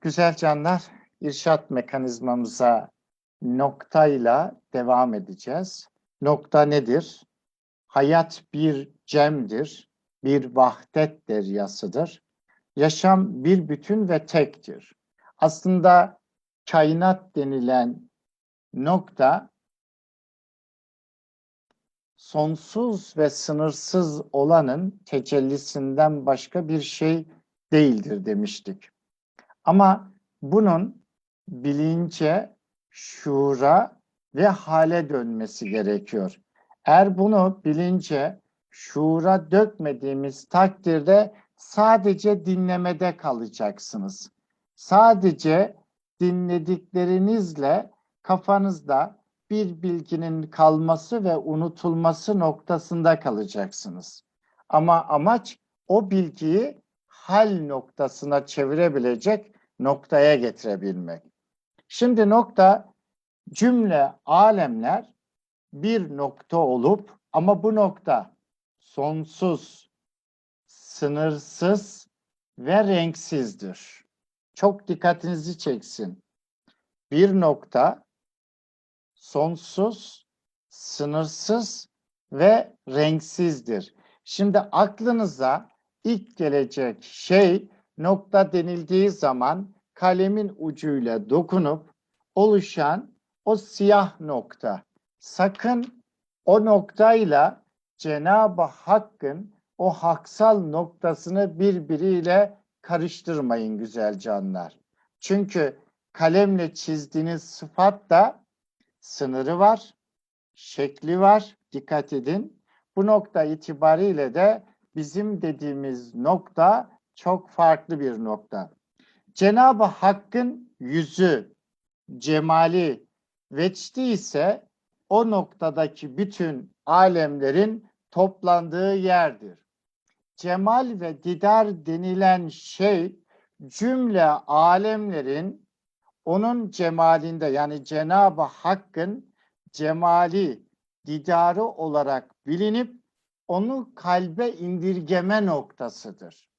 Güzel canlar, irşat mekanizmamıza noktayla devam edeceğiz. Nokta nedir? Hayat bir cemdir, bir vahdet deryasıdır. Yaşam bir bütün ve tektir. Aslında kainat denilen nokta sonsuz ve sınırsız olanın tecellisinden başka bir şey değildir demiştik. Ama bunun bilince, şuura ve hale dönmesi gerekiyor. Eğer bunu bilince, şuura dökmediğimiz takdirde sadece dinlemede kalacaksınız. Sadece dinlediklerinizle kafanızda bir bilginin kalması ve unutulması noktasında kalacaksınız. Ama amaç o bilgiyi hal noktasına çevirebilecek noktaya getirebilmek. Şimdi nokta cümle alemler bir nokta olup ama bu nokta sonsuz, sınırsız ve renksizdir. Çok dikkatinizi çeksin. Bir nokta sonsuz, sınırsız ve renksizdir. Şimdi aklınıza ilk gelecek şey nokta denildiği zaman kalemin ucuyla dokunup oluşan o siyah nokta. Sakın o noktayla Cenab-ı Hakk'ın o haksal noktasını birbiriyle karıştırmayın güzel canlar. Çünkü kalemle çizdiğiniz sıfat da sınırı var, şekli var. Dikkat edin. Bu nokta itibariyle de bizim dediğimiz nokta çok farklı bir nokta. Cenab-ı Hakk'ın yüzü, cemali, veçti ise o noktadaki bütün alemlerin toplandığı yerdir. Cemal ve didar denilen şey cümle alemlerin onun cemalinde yani Cenab-ı Hakk'ın cemali, didarı olarak bilinip onu kalbe indirgeme noktasıdır.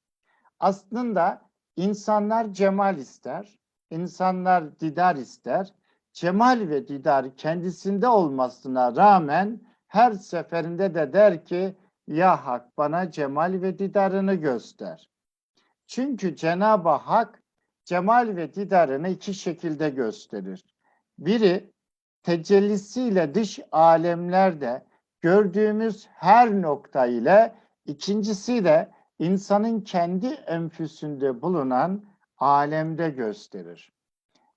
Aslında insanlar cemal ister, insanlar didar ister. Cemal ve didar kendisinde olmasına rağmen her seferinde de der ki ya Hak bana cemal ve didarını göster. Çünkü Cenab-ı Hak cemal ve didarını iki şekilde gösterir. Biri tecellisiyle dış alemlerde gördüğümüz her nokta ile ikincisi de insanın kendi enfüsünde bulunan alemde gösterir.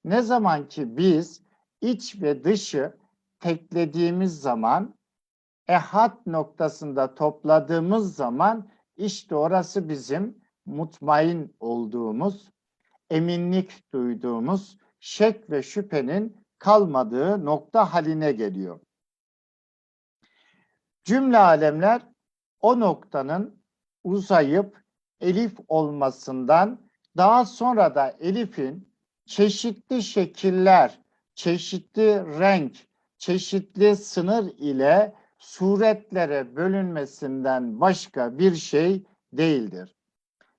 Ne zaman ki biz iç ve dışı teklediğimiz zaman ehad noktasında topladığımız zaman işte orası bizim mutmain olduğumuz, eminlik duyduğumuz, şek ve şüphenin kalmadığı nokta haline geliyor. Cümle alemler o noktanın uzayıp elif olmasından daha sonra da elifin çeşitli şekiller, çeşitli renk, çeşitli sınır ile suretlere bölünmesinden başka bir şey değildir.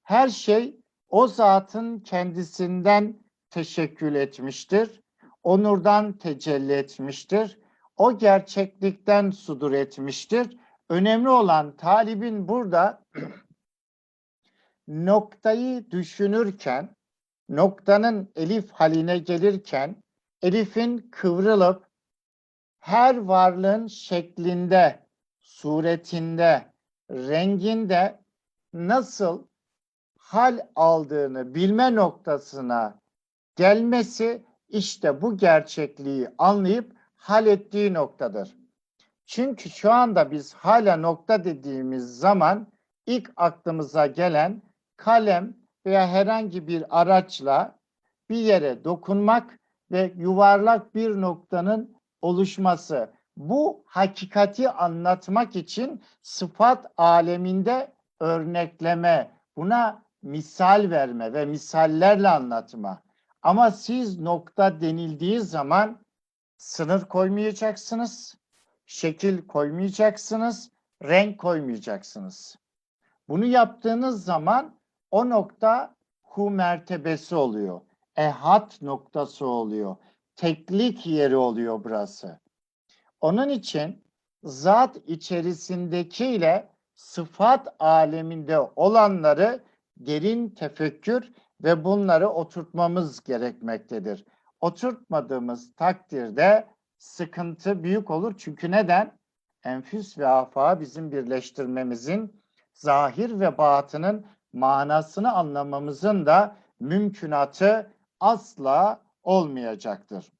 Her şey o zatın kendisinden teşekkül etmiştir. Onurdan tecelli etmiştir. O gerçeklikten sudur etmiştir. Önemli olan talibin burada noktayı düşünürken, noktanın elif haline gelirken, elifin kıvrılıp her varlığın şeklinde, suretinde, renginde nasıl hal aldığını bilme noktasına gelmesi işte bu gerçekliği anlayıp hal ettiği noktadır. Çünkü şu anda biz hala nokta dediğimiz zaman ilk aklımıza gelen kalem veya herhangi bir araçla bir yere dokunmak ve yuvarlak bir noktanın oluşması. Bu hakikati anlatmak için sıfat aleminde örnekleme, buna misal verme ve misallerle anlatma. Ama siz nokta denildiği zaman sınır koymayacaksınız, şekil koymayacaksınız, renk koymayacaksınız. Bunu yaptığınız zaman o nokta hu mertebesi oluyor. ehad noktası oluyor. Teklik yeri oluyor burası. Onun için zat içerisindekiyle sıfat aleminde olanları derin tefekkür ve bunları oturtmamız gerekmektedir. Oturtmadığımız takdirde sıkıntı büyük olur. Çünkü neden? Enfüs ve afa bizim birleştirmemizin zahir ve batının manasını anlamamızın da mümkünatı asla olmayacaktır.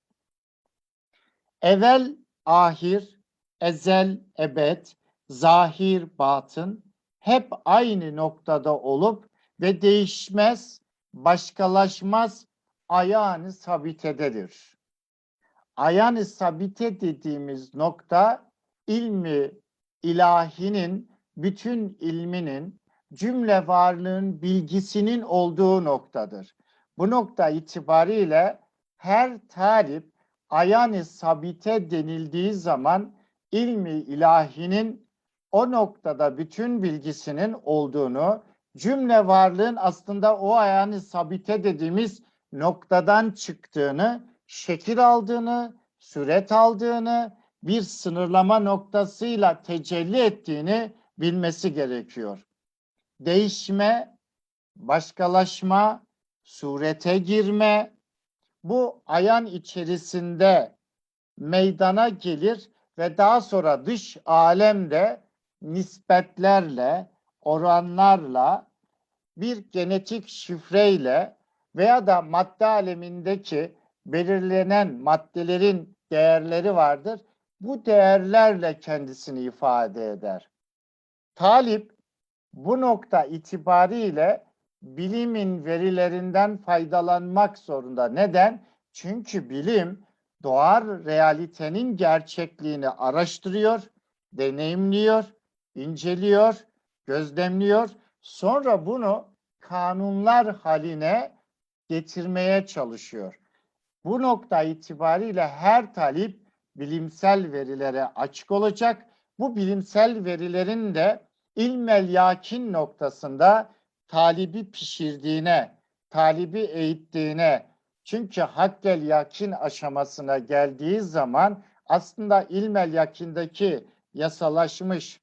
Evvel, ahir, ezel, ebed, zahir, batın hep aynı noktada olup ve değişmez, başkalaşmaz, ayağını sabitededir. Ayağını sabite dediğimiz nokta ilmi ilahinin bütün ilminin cümle varlığın bilgisinin olduğu noktadır. Bu nokta itibariyle her talip ayağını sabite denildiği zaman ilmi ilahinin o noktada bütün bilgisinin olduğunu, cümle varlığın aslında o ayağını sabite dediğimiz noktadan çıktığını, şekil aldığını, süret aldığını, bir sınırlama noktasıyla tecelli ettiğini bilmesi gerekiyor. Değişme, başkalaşma, surete girme bu ayan içerisinde meydana gelir ve daha sonra dış alemde nispetlerle, oranlarla, bir genetik şifreyle veya da madde alemindeki belirlenen maddelerin değerleri vardır. Bu değerlerle kendisini ifade eder. Talip bu nokta itibariyle bilimin verilerinden faydalanmak zorunda. Neden? Çünkü bilim doğar realitenin gerçekliğini araştırıyor, deneyimliyor, inceliyor, gözlemliyor. Sonra bunu kanunlar haline getirmeye çalışıyor. Bu nokta itibariyle her talip bilimsel verilere açık olacak. Bu bilimsel verilerin de ilmel yakin noktasında talibi pişirdiğine, talibi eğittiğine, çünkü hakkel yakin aşamasına geldiği zaman aslında ilmel yakindeki yasalaşmış,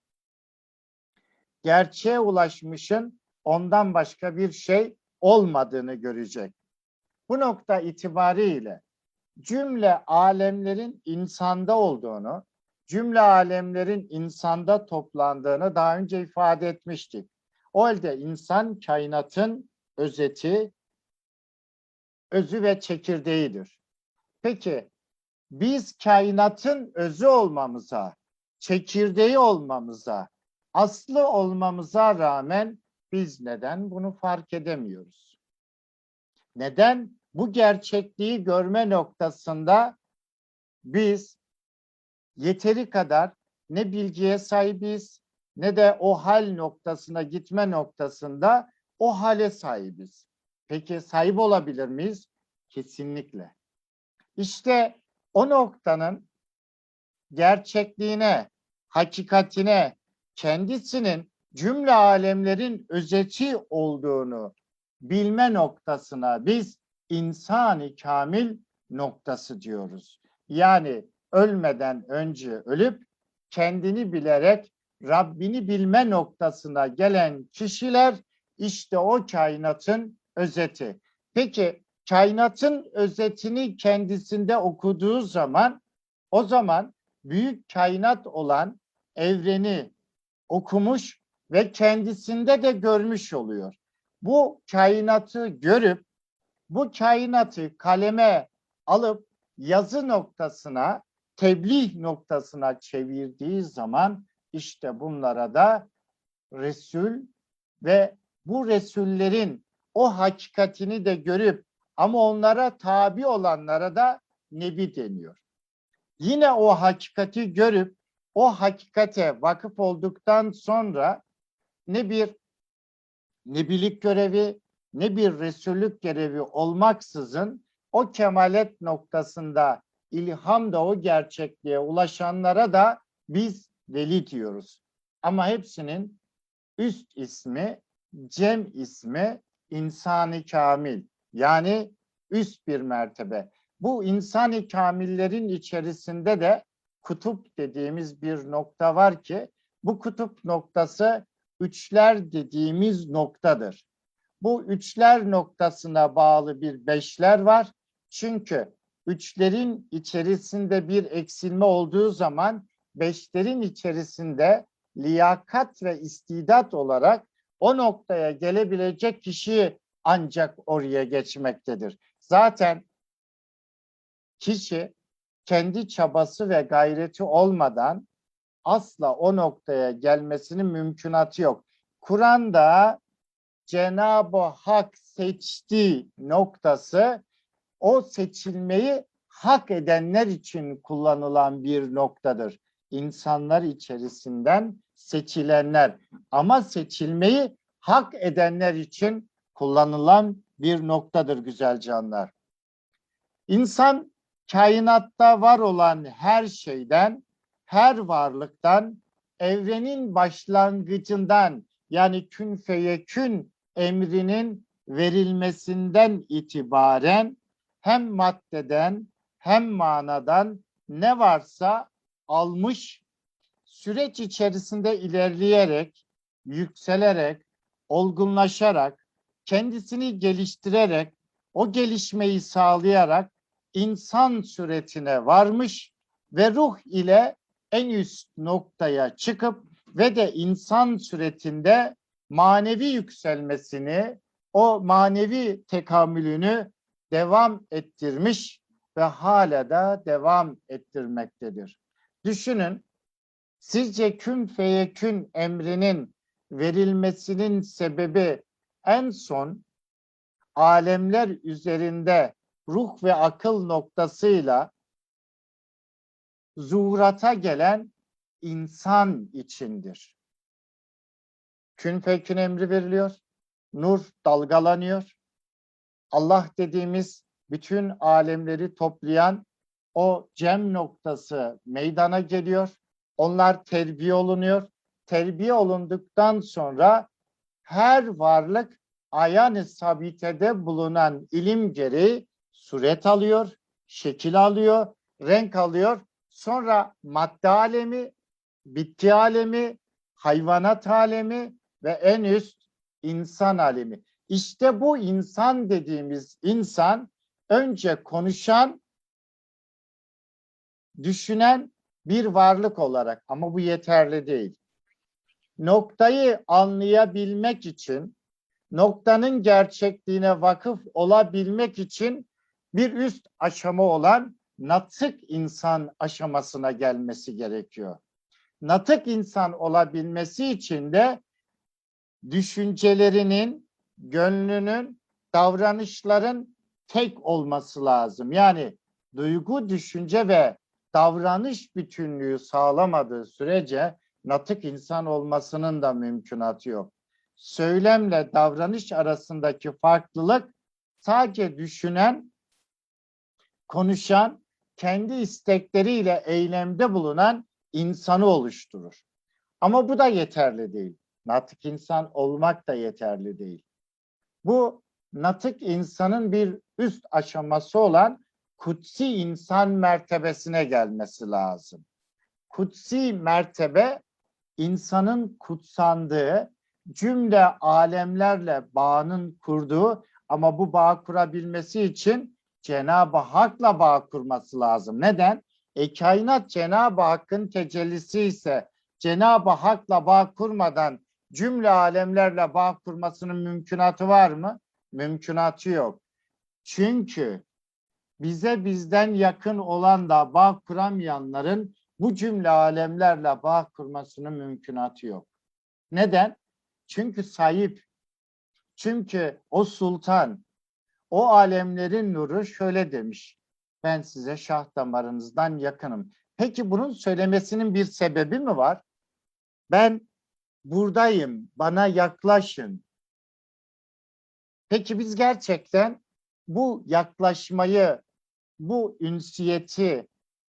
gerçeğe ulaşmışın ondan başka bir şey olmadığını görecek. Bu nokta itibariyle cümle alemlerin insanda olduğunu, cümle alemlerin insanda toplandığını daha önce ifade etmiştik. O halde insan kainatın özeti, özü ve çekirdeğidir. Peki biz kainatın özü olmamıza, çekirdeği olmamıza, aslı olmamıza rağmen biz neden bunu fark edemiyoruz? Neden bu gerçekliği görme noktasında biz yeteri kadar ne bilgiye sahibiz ne de o hal noktasına gitme noktasında o hale sahibiz. Peki sahip olabilir miyiz? Kesinlikle. İşte o noktanın gerçekliğine, hakikatine, kendisinin cümle alemlerin özeti olduğunu bilme noktasına biz insani kamil noktası diyoruz. Yani ölmeden önce ölüp kendini bilerek Rabbini bilme noktasına gelen kişiler işte o kainatın özeti. Peki kainatın özetini kendisinde okuduğu zaman o zaman büyük kainat olan evreni okumuş ve kendisinde de görmüş oluyor. Bu kainatı görüp bu kainatı kaleme alıp yazı noktasına, tebliğ noktasına çevirdiği zaman işte bunlara da Resul ve bu Resullerin o hakikatini de görüp ama onlara tabi olanlara da Nebi deniyor. Yine o hakikati görüp o hakikate vakıf olduktan sonra ne bir nebilik görevi ne bir resullük görevi olmaksızın o kemalet noktasında ilham da o gerçekliğe ulaşanlara da biz veli diyoruz. Ama hepsinin üst ismi, cem ismi insani kamil. Yani üst bir mertebe. Bu insani kamillerin içerisinde de kutup dediğimiz bir nokta var ki bu kutup noktası üçler dediğimiz noktadır. Bu üçler noktasına bağlı bir beşler var. Çünkü üçlerin içerisinde bir eksilme olduğu zaman beşlerin içerisinde liyakat ve istidat olarak o noktaya gelebilecek kişi ancak oraya geçmektedir. Zaten kişi kendi çabası ve gayreti olmadan asla o noktaya gelmesinin mümkünatı yok. Kur'an'da Cenab-ı Hak seçti noktası o seçilmeyi hak edenler için kullanılan bir noktadır. İnsanlar içerisinden seçilenler ama seçilmeyi hak edenler için kullanılan bir noktadır güzel canlar. İnsan kainatta var olan her şeyden, her varlıktan, evrenin başlangıcından yani kün feyekün emrinin verilmesinden itibaren hem maddeden hem manadan ne varsa almış süreç içerisinde ilerleyerek, yükselerek, olgunlaşarak, kendisini geliştirerek, o gelişmeyi sağlayarak insan suretine varmış ve ruh ile en üst noktaya çıkıp ve de insan suretinde manevi yükselmesini, o manevi tekamülünü devam ettirmiş ve hala da devam ettirmektedir. Düşünün, sizce kün feyekün emrinin verilmesinin sebebi en son alemler üzerinde ruh ve akıl noktasıyla zuhurata gelen insan içindir. Kün fekün emri veriliyor. Nur dalgalanıyor. Allah dediğimiz bütün alemleri toplayan o cem noktası meydana geliyor. Onlar terbiye olunuyor. Terbiye olunduktan sonra her varlık ayan-ı sabitede bulunan ilim gereği suret alıyor, şekil alıyor, renk alıyor. Sonra madde alemi, bitki alemi, hayvanat alemi ve en üst insan alemi. İşte bu insan dediğimiz insan önce konuşan, düşünen bir varlık olarak ama bu yeterli değil. Noktayı anlayabilmek için, noktanın gerçekliğine vakıf olabilmek için bir üst aşama olan natık insan aşamasına gelmesi gerekiyor. Natık insan olabilmesi için de düşüncelerinin, gönlünün, davranışların tek olması lazım. Yani duygu, düşünce ve davranış bütünlüğü sağlamadığı sürece natık insan olmasının da mümkünatı yok. Söylemle davranış arasındaki farklılık sadece düşünen, konuşan, kendi istekleriyle eylemde bulunan insanı oluşturur. Ama bu da yeterli değil. Natık insan olmak da yeterli değil. Bu natık insanın bir üst aşaması olan kutsi insan mertebesine gelmesi lazım. Kutsi mertebe insanın kutsandığı, cümle alemlerle bağının kurduğu ama bu bağ kurabilmesi için Cenab-ı Hak'la bağ kurması lazım. Neden? E kainat Cenab-ı Hakk'ın tecellisi ise Cenab-ı Hak'la bağ kurmadan cümle alemlerle bağ kurmasının mümkünatı var mı? Mümkünatı yok. Çünkü bize bizden yakın olan da bağ kuramayanların bu cümle alemlerle bağ kurmasının mümkünatı yok. Neden? Çünkü sahip, çünkü o sultan, o alemlerin nuru şöyle demiş. Ben size şah damarınızdan yakınım. Peki bunun söylemesinin bir sebebi mi var? Ben buradayım, bana yaklaşın. Peki biz gerçekten bu yaklaşmayı, bu ünsiyeti,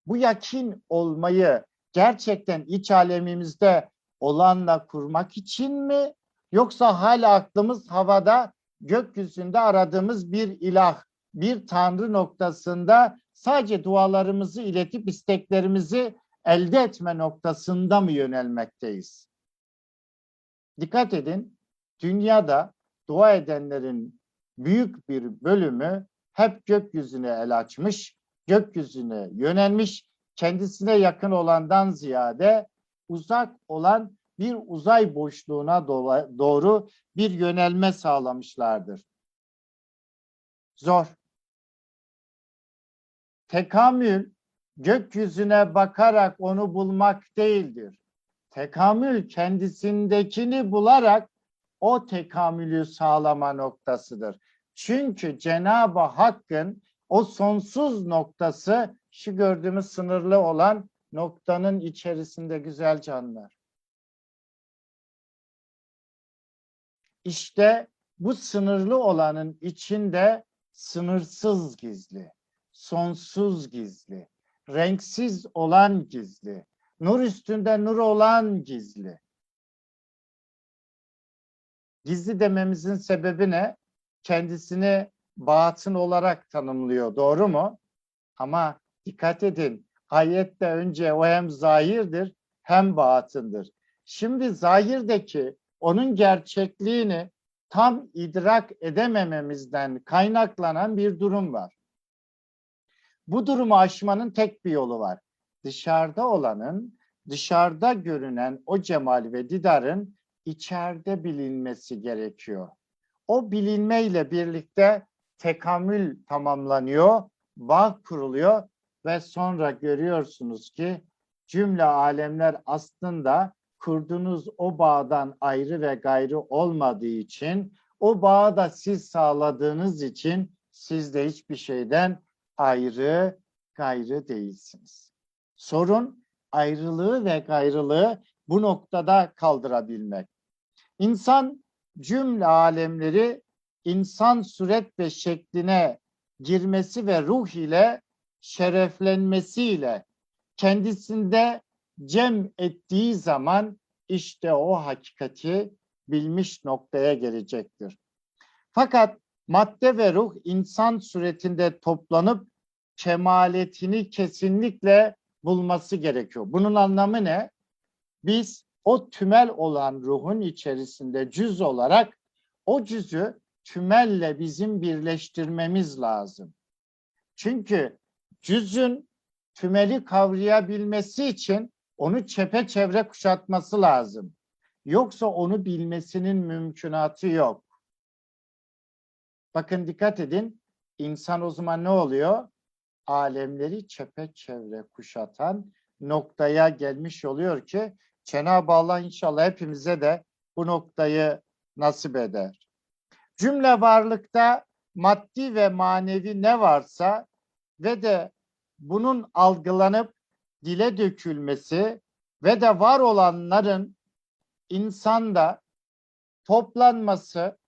bu yakin olmayı gerçekten iç alemimizde olanla kurmak için mi? Yoksa hala aklımız havada, gökyüzünde aradığımız bir ilah, bir tanrı noktasında sadece dualarımızı iletip isteklerimizi elde etme noktasında mı yönelmekteyiz? Dikkat edin, dünyada dua edenlerin büyük bir bölümü hep gökyüzüne el açmış, gökyüzüne yönelmiş, kendisine yakın olandan ziyade uzak olan bir uzay boşluğuna doğru bir yönelme sağlamışlardır. Zor. Tekamül gökyüzüne bakarak onu bulmak değildir. Tekamül kendisindekini bularak o tekamülü sağlama noktasıdır. Çünkü Cenab-ı Hakk'ın o sonsuz noktası şu gördüğümüz sınırlı olan noktanın içerisinde güzel canlar. İşte bu sınırlı olanın içinde sınırsız gizli, sonsuz gizli, renksiz olan gizli, nur üstünde nur olan gizli. Gizli dememizin sebebi ne? Kendisini batın olarak tanımlıyor, doğru mu? Ama dikkat edin, ayette önce o hem zahirdir hem batındır. Şimdi zahirdeki onun gerçekliğini tam idrak edemememizden kaynaklanan bir durum var. Bu durumu aşmanın tek bir yolu var. Dışarıda olanın, dışarıda görünen o cemal ve didarın içeride bilinmesi gerekiyor. O bilinmeyle birlikte tekamül tamamlanıyor, bağ kuruluyor ve sonra görüyorsunuz ki cümle alemler aslında kurduğunuz o bağdan ayrı ve gayrı olmadığı için o bağı da siz sağladığınız için siz de hiçbir şeyden ayrı gayrı değilsiniz. Sorun ayrılığı ve gayrılığı bu noktada kaldırabilmek. İnsan cümle alemleri insan suret ve şekline girmesi ve ruh ile şereflenmesiyle kendisinde cem ettiği zaman işte o hakikati bilmiş noktaya gelecektir. Fakat madde ve ruh insan suretinde toplanıp kemaletini kesinlikle bulması gerekiyor. Bunun anlamı ne? Biz o tümel olan ruhun içerisinde cüz olarak o cüzü tümelle bizim birleştirmemiz lazım. Çünkü cüzün tümeli kavrayabilmesi için onu çepeçevre kuşatması lazım. Yoksa onu bilmesinin mümkünatı yok. Bakın dikkat edin. İnsan o zaman ne oluyor? Alemleri çepeçevre kuşatan noktaya gelmiş oluyor ki Cenab-ı Allah inşallah hepimize de bu noktayı nasip eder. Cümle varlıkta maddi ve manevi ne varsa ve de bunun algılanıp dile dökülmesi ve de var olanların insanda toplanması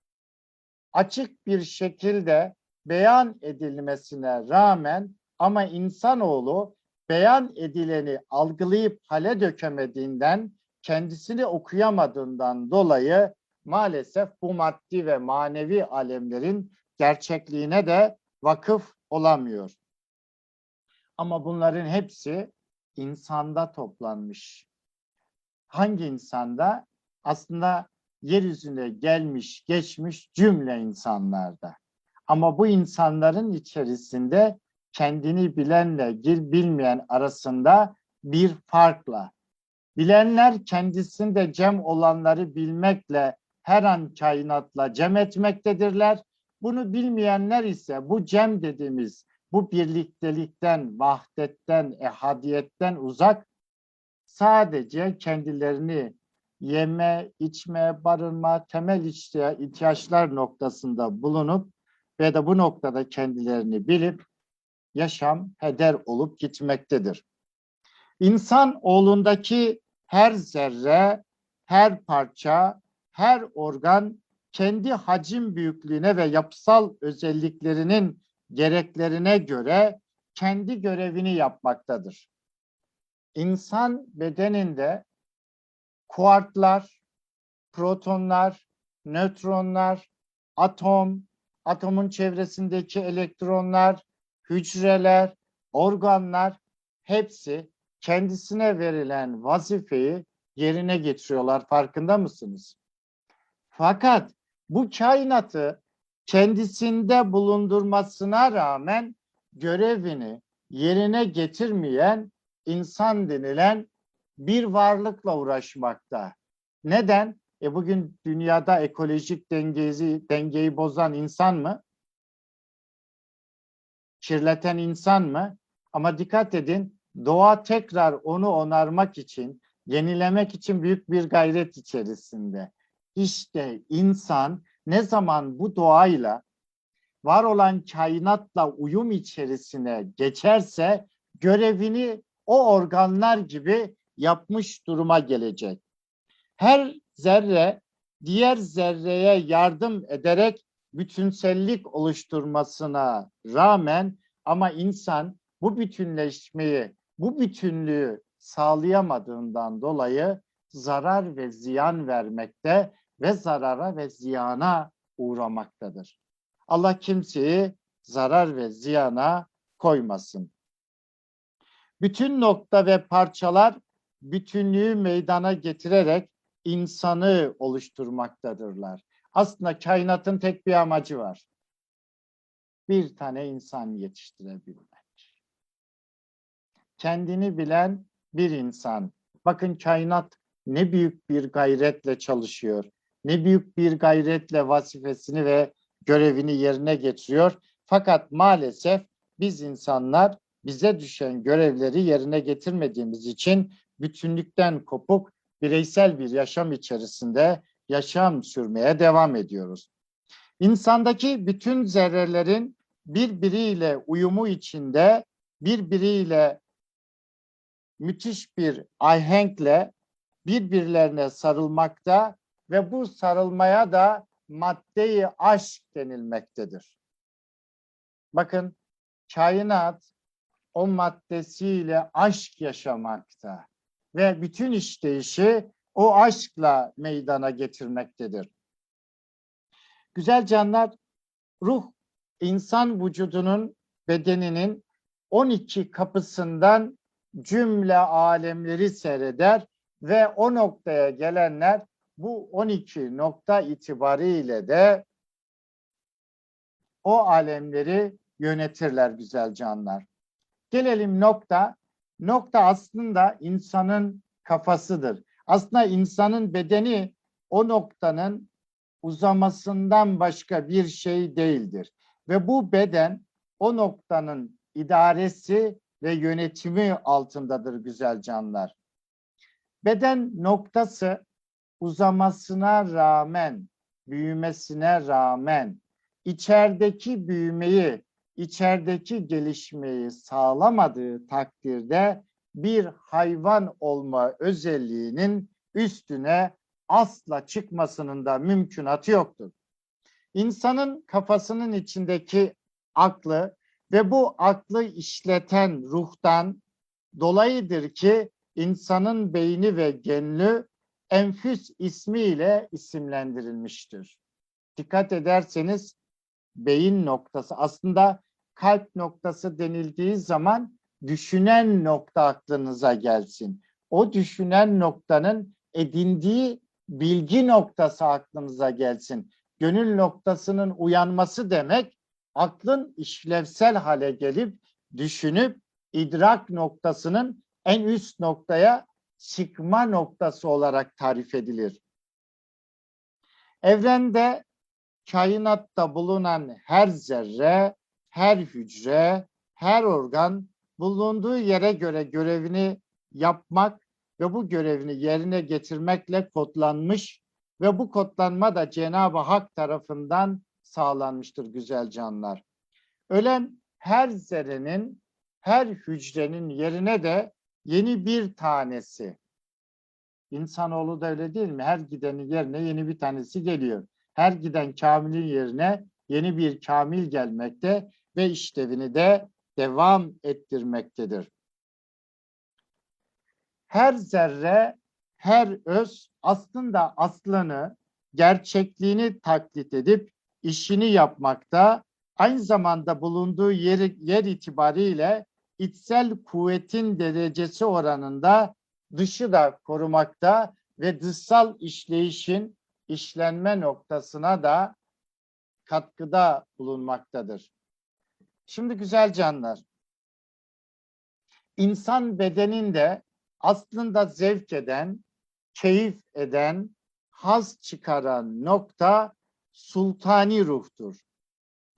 açık bir şekilde beyan edilmesine rağmen ama insanoğlu beyan edileni algılayıp hale dökemediğinden kendisini okuyamadığından dolayı maalesef bu maddi ve manevi alemlerin gerçekliğine de vakıf olamıyor. Ama bunların hepsi insanda toplanmış. Hangi insanda? Aslında yeryüzüne gelmiş, geçmiş cümle insanlarda. Ama bu insanların içerisinde kendini bilenle bilmeyen arasında bir farkla. Bilenler kendisinde cem olanları bilmekle her an kainatla cem etmektedirler. Bunu bilmeyenler ise bu cem dediğimiz bu birliktelikten, vahdetten, ehadiyetten uzak sadece kendilerini yeme, içme, barınma, temel ihtiyaçlar noktasında bulunup ve de bu noktada kendilerini bilip yaşam heder olup gitmektedir. İnsan oğlundaki her zerre, her parça, her organ kendi hacim büyüklüğüne ve yapısal özelliklerinin gereklerine göre kendi görevini yapmaktadır. İnsan bedeninde kuartlar, protonlar, nötronlar, atom, atomun çevresindeki elektronlar, hücreler, organlar hepsi kendisine verilen vazifeyi yerine getiriyorlar. Farkında mısınız? Fakat bu kainatı kendisinde bulundurmasına rağmen görevini yerine getirmeyen insan denilen bir varlıkla uğraşmakta. Neden? E bugün dünyada ekolojik dengeyi, dengeyi bozan insan mı? Kirleten insan mı? Ama dikkat edin, doğa tekrar onu onarmak için, yenilemek için büyük bir gayret içerisinde. İşte insan ne zaman bu doğayla, var olan kainatla uyum içerisine geçerse görevini o organlar gibi yapmış duruma gelecek. Her zerre diğer zerreye yardım ederek bütünsellik oluşturmasına rağmen ama insan bu bütünleşmeyi, bu bütünlüğü sağlayamadığından dolayı zarar ve ziyan vermekte ve zarara ve ziyana uğramaktadır. Allah kimseyi zarar ve ziyana koymasın. Bütün nokta ve parçalar bütünlüğü meydana getirerek insanı oluşturmaktadırlar. Aslında kainatın tek bir amacı var. Bir tane insan yetiştirebilmek. Kendini bilen bir insan. Bakın kainat ne büyük bir gayretle çalışıyor. Ne büyük bir gayretle vazifesini ve görevini yerine getiriyor. Fakat maalesef biz insanlar bize düşen görevleri yerine getirmediğimiz için bütünlükten kopuk bireysel bir yaşam içerisinde yaşam sürmeye devam ediyoruz. İnsandaki bütün zerrelerin birbiriyle uyumu içinde birbiriyle müthiş bir ahenkle birbirlerine sarılmakta ve bu sarılmaya da maddeyi aşk denilmektedir. Bakın kainat o maddesiyle aşk yaşamakta ve bütün işleyişi o aşkla meydana getirmektedir. Güzel canlar, ruh insan vücudunun bedeninin 12 kapısından cümle alemleri seyreder ve o noktaya gelenler bu 12 nokta itibariyle de o alemleri yönetirler güzel canlar. Gelelim nokta. Nokta aslında insanın kafasıdır. Aslında insanın bedeni o noktanın uzamasından başka bir şey değildir. Ve bu beden o noktanın idaresi ve yönetimi altındadır güzel canlar. Beden noktası uzamasına rağmen, büyümesine rağmen içerideki büyümeyi, içerideki gelişmeyi sağlamadığı takdirde bir hayvan olma özelliğinin üstüne asla çıkmasının da mümkünatı yoktur. İnsanın kafasının içindeki aklı ve bu aklı işleten ruhtan dolayıdır ki insanın beyni ve genli enfüs ismiyle isimlendirilmiştir. Dikkat ederseniz beyin noktası aslında kalp noktası denildiği zaman düşünen nokta aklınıza gelsin. O düşünen noktanın edindiği bilgi noktası aklınıza gelsin. Gönül noktasının uyanması demek aklın işlevsel hale gelip düşünüp idrak noktasının en üst noktaya çıkma noktası olarak tarif edilir. Evrende kainatta bulunan her zerre, her hücre, her organ bulunduğu yere göre görevini yapmak ve bu görevini yerine getirmekle kodlanmış ve bu kodlanma da Cenab-ı Hak tarafından sağlanmıştır güzel canlar. Ölen her zerrenin, her hücrenin yerine de yeni bir tanesi. İnsanoğlu da öyle değil mi? Her gidenin yerine yeni bir tanesi geliyor. Her giden kamilin yerine yeni bir kamil gelmekte ve işlevini de devam ettirmektedir. Her zerre, her öz aslında aslını, gerçekliğini taklit edip işini yapmakta, aynı zamanda bulunduğu yer, yer itibariyle içsel kuvvetin derecesi oranında dışı da korumakta ve dışsal işleyişin işlenme noktasına da katkıda bulunmaktadır. Şimdi güzel canlar, insan bedeninde aslında zevk eden, keyif eden, haz çıkaran nokta sultani ruhtur.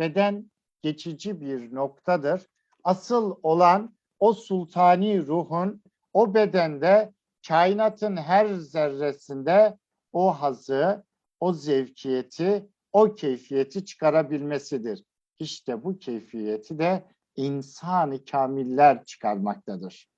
Beden geçici bir noktadır. Asıl olan o sultani ruhun o bedende kainatın her zerresinde o hazı, o zevkiyeti, o keyfiyeti çıkarabilmesidir. İşte bu keyfiyeti de insanı kamiller çıkarmaktadır.